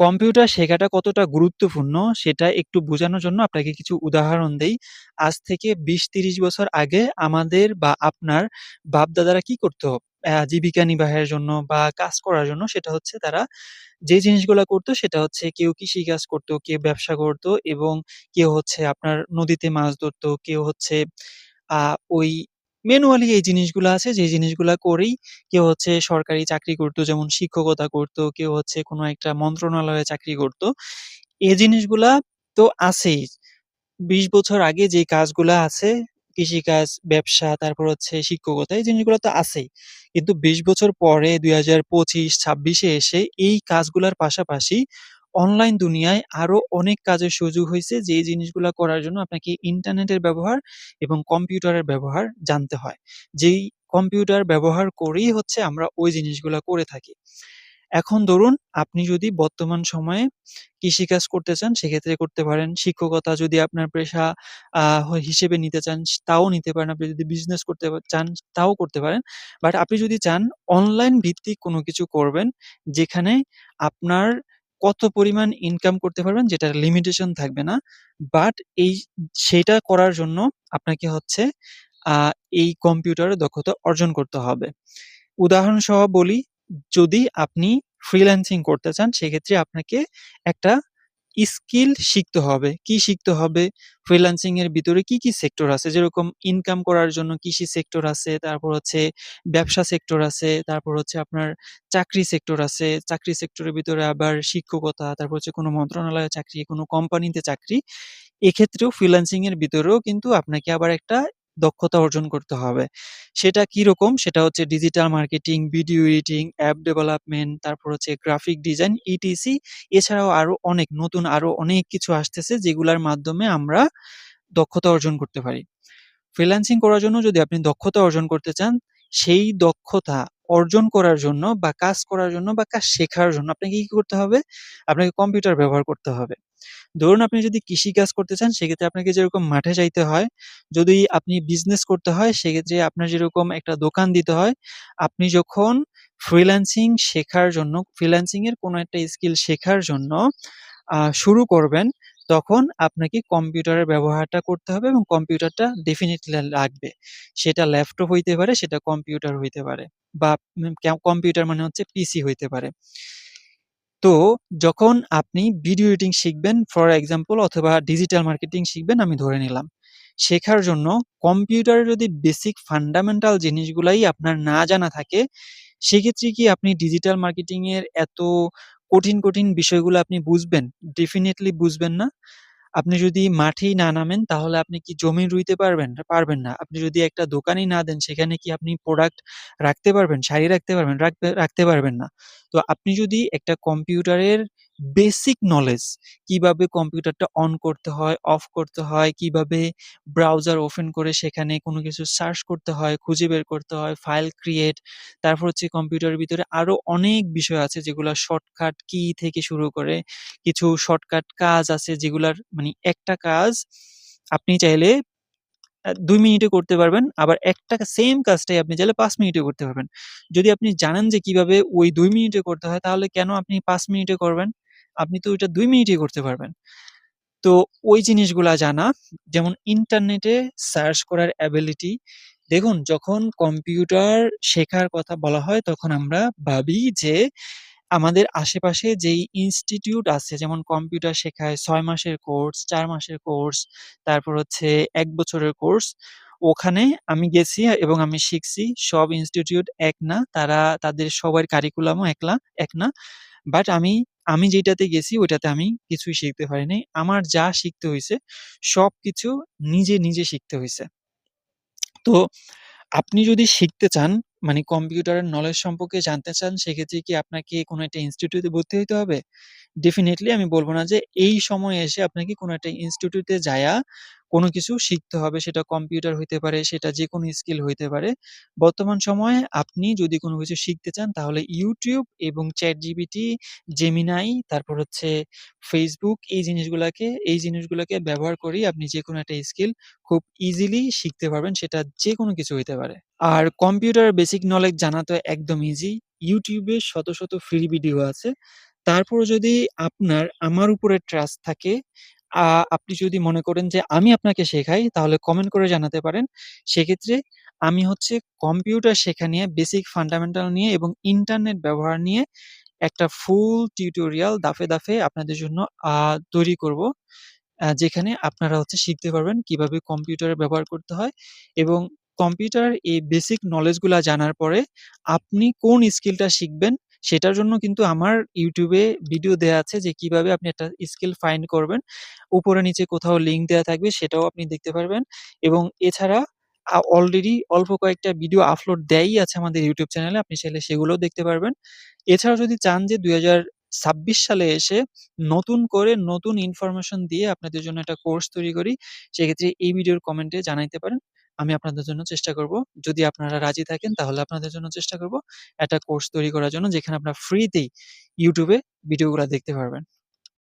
Computer শেখাটা কতটা গুরুত্বপূর্ণ, সেটা একটু বোঝানোর জন্য আপনাকে কিছু উদাহরণ দেই। আজ থেকে ২০-৩০ বছর আগে আমাদের বা আপনার বাপ-দাদারা কি করত? জীবিকা নির্বাহের জন্য বা কাজ করার জন্য সেটা হচ্ছে তারা যে জিনিসগুলো করতো সেটা হচ্ছে কেউ কৃষিকাজ করতো, কেউ ব্যবসা করত এবং কেউ হচ্ছে আপনার নদীতে মাছ ধরতো, কেউ হচ্ছে ওই ম্যানুয়ালি এই জিনিসগুলা আছে যে জিনিসগুলো করেই কেউ হচ্ছে সরকারি চাকরি করতো যেমন শিক্ষকতা করতো কেউ হচ্ছে কোনো একটা মন্ত্রণালয়ে চাকরি করত। এই জিনিসগুলা তো আছেই। ২০ বছর আগে যে কাজগুলা আছে কৃষিকাজ, ব্যবসা, তারপর হচ্ছে শিক্ষকতা এই জিনিসগুলো তো আছেই। কিন্তু ২০ বছর পরে দুই হাজার পঁচিশ ছাব্বিশে এসে এই কাজগুলার পাশাপাশি অনলাইন দুনিয়ায় আরও অনেক কাজের সুযোগ হয়েছে যে জিনিসগুলো করার জন্য আপনাকে ইন্টারনেটের ব্যবহার এবং কম্পিউটারের ব্যবহার জানতে হয়। যেই কম্পিউটার ব্যবহার করেই হচ্ছে আমরা ওই জিনিসগুলো করে থাকি। এখন ধরুন আপনি যদি বর্তমান সময়ে কৃষিকাজ করতে চান, সেক্ষেত্রে করতে পারেন। শিক্ষকতা যদি আপনার পেশা হিসেবে নিতে চান, তাও নিতে পারেন। আপনি যদি বিজনেস করতে চান, তাও করতে পারেন। বাট আপনি যদি চান অনলাইন ভিত্তিক কোনো কিছু করবেন, যেখানে আপনার কত পরিমাণ ইনকাম করতে পারবেন যেটার লিমিটেশন থাকবে না। বাট এই সেটা করার জন্য আপনাকে হচ্ছে এই কম্পিউটারের দক্ষতা অর্জন করতে হবে। উদাহরণ সহ বলি, যদি আপনি ফ্রিল্যান্সিং করতে চান সেক্ষেত্রে আপনাকে একটা স্কিল শিখতে হবে। কি শিখতে হবে? ফ্রিল্যান্সিং এর ভিতরে কি, কি সেক্টর আছে? যেরকম ইনকাম করার জন্য কৃষি সেক্টর আছে, তারপর হচ্ছে ব্যবসা সেক্টর আছে, তারপর হচ্ছে আপনার চাকরি সেক্টর আছে। চাকরি সেক্টরের ভিতরে আবার শিক্ষকতা, তারপর হচ্ছে কোনো মন্ত্রণালয়ে চাকরি, কোনো কোম্পানিতে চাকরি। এক্ষেত্রেও ফ্রিল্যান্সিং এর ভিতরেও কিন্তু আপনাকে আবার একটা দক্ষতা অর্জন করতে হবে। সেটা কি রকম সেটা হচ্ছে digital marketing, video editing, app development, তারপর হচ্ছে গ্রাফিক ডিজাইন ইটিসি। এছাড়াও আরও অনেক নতুন আরও অনেক কিছু আসতেছে যেগুলার মাধ্যমে আমরা দক্ষতা অর্জন করতে পারি। ফ্রিল্যান্সিং করার জন্য যদি আপনি দক্ষতা অর্জন করতে চান, সেই দক্ষতা অর্জন করার জন্য বা কাজ করার জন্য বা কাজ শেখার জন্য আপনাকে কি করতে হবে? আপনাকে কম্পিউটার ব্যবহার করতে হবে। ধরুন আপনি যদি কৃষি কাজ করতে চান সেক্ষেত্রে আপনাকে যেরকম মাঠে যাইতে হয়, যদি আপনি বিজনেস করতে হয় সেক্ষেত্রে আপনার যেরকম একটা দোকান দিতে হয়, আপনি যখন ফ্রিল্যান্সিং শেখার জন্য ফ্রিল্যান্সিং এর কোনো একটা স্কিল শেখার জন্য শুরু করবেন, তখন আপনাকে কম্পিউটারের ব্যবহারটা করতে হবে এবং কম্পিউটারটা ডেফিনেটলি লাগবে। সেটা ল্যাপটপ হইতে পারে, সেটা কম্পিউটার হইতে পারে বা কম্পিউটার মানে হচ্ছে পিসি হইতে পারে। তো যখন আপনি ভিডিও এডিটিং শিখবেন ফর এক্সাম্পল অথবা ডিজিটাল মার্কেটিং শিখবেন আমি ধরে নিলাম। শেখার জন্য কম্পিউটারের যদি বেসিক ফান্ডামেন্টাল জিনিসগুলাই আপনার না জানা থাকে, সেক্ষেত্রে কি আপনি ডিজিটাল মার্কেটিং এর এত কঠিন, কঠিন বিষয়গুলো আপনি বুঝবেন? ডেফিনেটলি বুঝবেন না। আপনি যদি মাঠেই না নামেন তাহলে আপনি কি জমি রুইতে পারবেন? পারবেন না। আপনি যদি একটা দোকানই না দেন সেখানে কি আপনি প্রোডাক্ট রাখতে পারবেন? শাড়ি রাখতে পারবেন? রাখতে পারবেন না। তো আপনি যদি একটা কম্পিউটারের বেসিক নলেজ কীভাবে কম্পিউটারটা অন করতে হয়, অফ করতে হয়, কীভাবে ব্রাউজার ওপেন করে সেখানে কোনো কিছু সার্চ করতে হয়, খুঁজে বের করতে হয়, ফাইল ক্রিয়েট, তারপর হচ্ছে কম্পিউটারের ভিতরে আরও অনেক বিষয় আছে যেগুলা শর্টকাট কি থেকে শুরু করে কিছু শর্টকাট কাজ আছে যেগুলার মানে একটা কাজ আপনি চাইলে দুই ২ মিনিটে করতে পারবেন। আবার একটা সেম কাজটাই আপনি চাইলে ৫ মিনিটে করতে পারবেন। যদি আপনি জানেন যে কীভাবে ওই দুই মিনিটে করতে হয় তাহলে কেন আপনি পাঁচ মিনিটে করবেন? আপনি তো ওইটা ২ মিনিটেই করতে পারবেন। তো ওই জিনিসগুলা জানা, যেমন ইন্টারনেটে সার্চ করার অ্যাবিলিটি দেখুন যখন কম্পিউটার শেখার কথা বলা হয় তখন আমরা ভাবি যে আমাদের আশেপাশে যেই ইনস্টিটিউট আছে যেমন কম্পিউটার শেখায় ছয় মাসের কোর্স, চার মাসের কোর্স, তারপর হচ্ছে এক বছরের কোর্স। ওখানে আমি গেছি এবং আমি শিখছি। সব ইনস্টিটিউট এক না। তারা তাদের সবার কারিকুলামও একলা এক না। বাট আমি আমি যেটাতে গেছি ওইটাতে আমি কিছুই শিখতে পারিনি আমার যা শিখতে হয়েছে সব কিছু নিজে, নিজে শিখতে হয়েছে তো আপনি যদি শিখতে চান, মানে কম্পিউটারের নলেজ সম্পর্কে জানতে চান, সেক্ষেত্রে কি আপনাকে কোনো একটা ইনস্টিটিউটে ভর্তি হইতে হবে? ডেফিনেটলি আমি বলব না যে এই সময়ে এসে আপনাকে কোনো একটা ইনস্টিটিউটে যায়া কোনো কিছু শিখতে হবে। সেটা কম্পিউটার হইতে পারে, সেটা যেকোনো স্কিল হইতে পারে। বর্তমান সময়ে আপনি যদি কোনো কিছু শিখতে চান তাহলে ইউটিউব এবং চ্যাট জিবিটি জেমিনাই তারপর হচ্ছে ফেসবুক এই জিনিসগুলোকে এই জিনিসগুলোকে ব্যবহার করেই আপনি যেকোনো একটা স্কিল খুব ইজিলি শিখতে পারবেন। সেটা যেকোনো কিছু হইতে পারে। আর কম্পিউটার বেসিক নলেজ জানা তো একদম ইজি। ইউটিউবে শত, শত ফ্রি ভিডিও আছে। তারপরও যদি আপনার আমার উপরে ট্রাস্ট থাকে, আপনি যদি মনে করেন যে আমি আপনাকে শেখাই তাহলে কমেন্ট করে জানাতে পারেন। সেক্ষেত্রে আমি হচ্ছে কম্পিউটার শেখা নিয়ে বেসিক ফান্ডামেন্টাল নিয়ে এবং ইন্টারনেট ব্যবহার নিয়ে একটা ফুল টিউটোরিয়াল দাফে, দাফে আপনাদের জন্য তৈরি করব। যেখানে আপনারা হচ্ছে শিখতে পারবেন কীভাবে কম্পিউটার ব্যবহার করতে হয় এবং কম্পিউটার এই বেসিক নলেজগুলা জানার পরে আপনি কোন স্কিলটা শিখবেন সেটার জন্য কিন্তু আমার ইউটিউবে ভিডিও দেওয়া আছে যে কীভাবে আপনি একটা স্কেল ফাইন্ড করবেন। উপরে নিচে কোথাও লিঙ্ক দেওয়া থাকবে সেটাও আপনি দেখতে পারবেন এবং এছাড়া অলরেডি অল্প কয়েকটা ভিডিও আপলোড দেয়ই আছে আমাদের ইউটিউব চ্যানেলে। আপনি চাইলে সেগুলোও দেখতে পারবেন। এছাড়াও যদি চান যে ২০২৬ সালে এসে নতুন করে নতুন ইনফরমেশন দিয়ে আপনাদের জন্য একটা কোর্স তৈরি করি, সেক্ষেত্রে এই ভিডিওর কমেন্টে জানাইতে পারেন। আমি আপনাদের জন্য চেষ্টা করব। যদি আপনারা রাজি থাকেন তাহলে আপনাদের জন্য চেষ্টা করব একটা কোর্স তৈরি করার জন্য যেখানে আপনারা ফ্রিতেই ইউটিউবে ভিডিওগুলা দেখতে পারবেন।